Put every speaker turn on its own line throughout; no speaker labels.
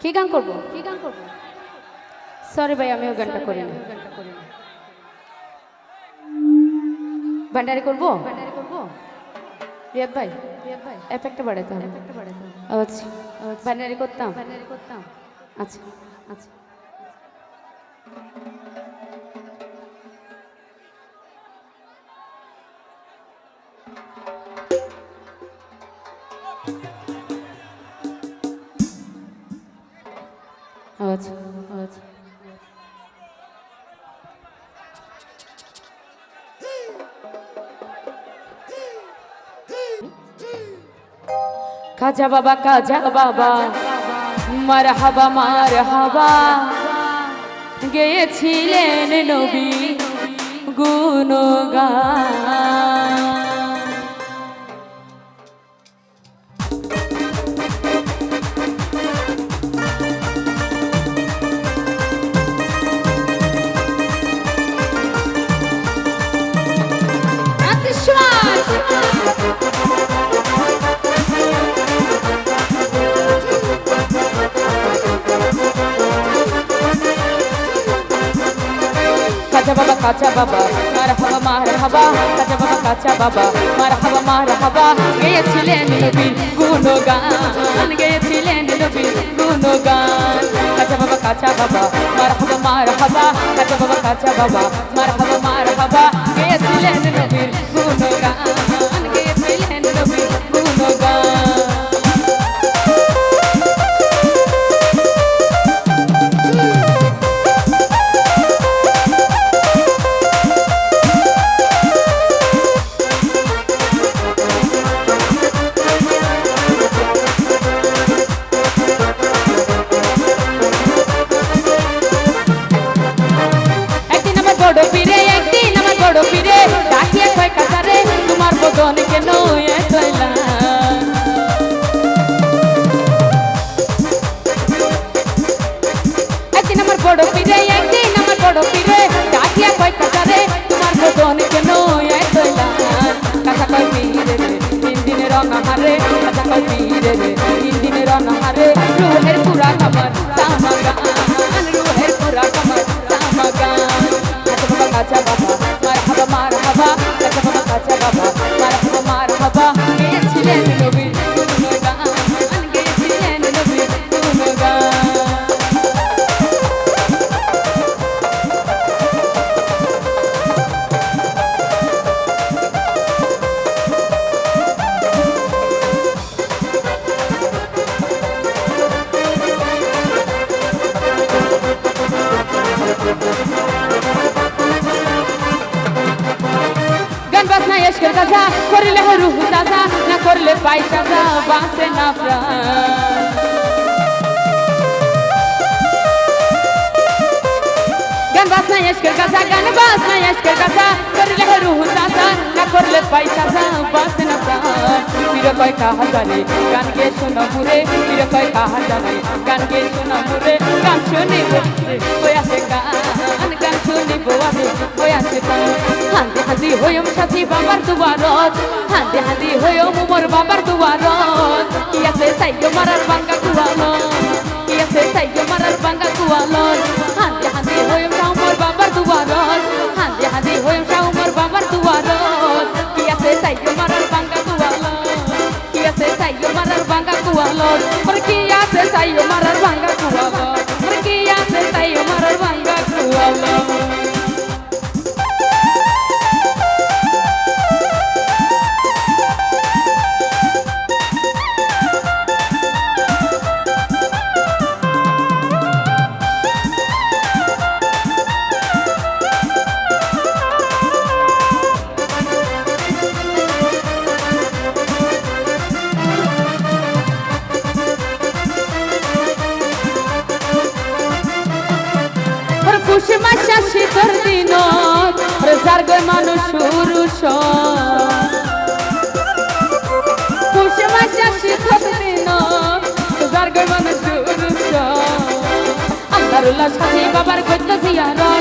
কি গান করব? কি গান করব? সরি ভাই আমিও গানটা করি না ভান্ডারি করব? ভান্ডারি করব? রিয়াদ ভাই রিয়াদ ভাই। এফেক্টটা বাড়াতে হবে। এফেক্টটা বাড়াতে হবে। আচ্ছা ভান্ডারি করতাম? ভান্ডারি করতাম। আচ্ছা। আচ্ছা। আচ্ছা আচ্ছা খাজা বাবা কাজা বাবা মার হাবা মার হাবা গেয়েছিলেন নবী গুণগান। কাঁচা বাবা মার হাবা মার হাবা কাঁচা বাবা কাঁচা বাবা মার হাবা মার হাবা গেয়েছিলেন নবীর গুণগান, গেয়েছিলেন নবীর গুণগান। কাঁচা বাবা কাঁচা বাবা মার হাবা মার হাবা কাঁচা বাবা কাঁচা বাবা মার হাবা মার হাবা গেয়েছিলেন নবীর গুণগান, গেয়েছিলেন নবীর এসকের কাজা করলে রুহু তাজা না করলে পাই সাজা বাঁচে না প্রাণ। গান বাজনা এসকের কাজা করলে রুহু তাজা না করলে পাই সাজা বাঁচে না। প্রাণ পীর কয় কাহা জানে গান গে শোনা মুরে পীর কয় কাহা জানে গান গে শোনা মুরে, গান শুনি ওই আছে গান গান শুনি বোয়াবে ওই আছে গান। হান্দি হান্দি হইম সাথী বাবার দুয়ারত হান্দি হান্দি হইম মোর বাবার সাইয় মারার বাঙ্গা কুয়ালত ওর কি আছে সাইয় মারার বাঙ্গা কুয়ালত শীতর দিন প্রচার গে মানুষ পুরুষ। খুশি মাসা শীতর দিন যার গয় মানুষ পুরুষ। আল্লাহরুল্লাহ সাথী বাবার গদ্য জিয়ারত।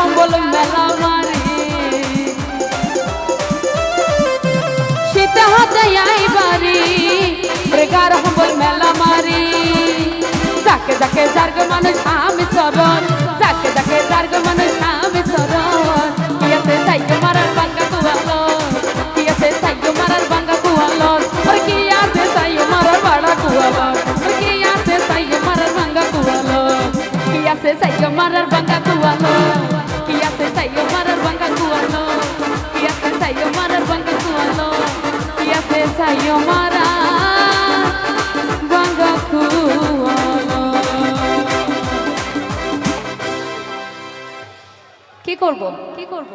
সম্বল মেলা মারে সেটা হাতে আই বাড়ি রেগার সম্বল মেলা মারি যাকে যাকে যার্গ মানুষ আমি সরল যাকে যাকে যার্গ মানুষ আমি সরল কিয়াতে যাইগো মারার বাঙ্গা কুয়ালো কিয়াতে যাইগো মারার বাঙ্গা কুয়ালো ওর কিয়াতে যাইগো মারার বাড়া কুয়ালো ওর কিয়াতে যাইগো মারার বাঙ্গা কুয়ালো কিয়াতে যাইগো মারার বাঙ্গা কুয়ালো কি করব? কি করব?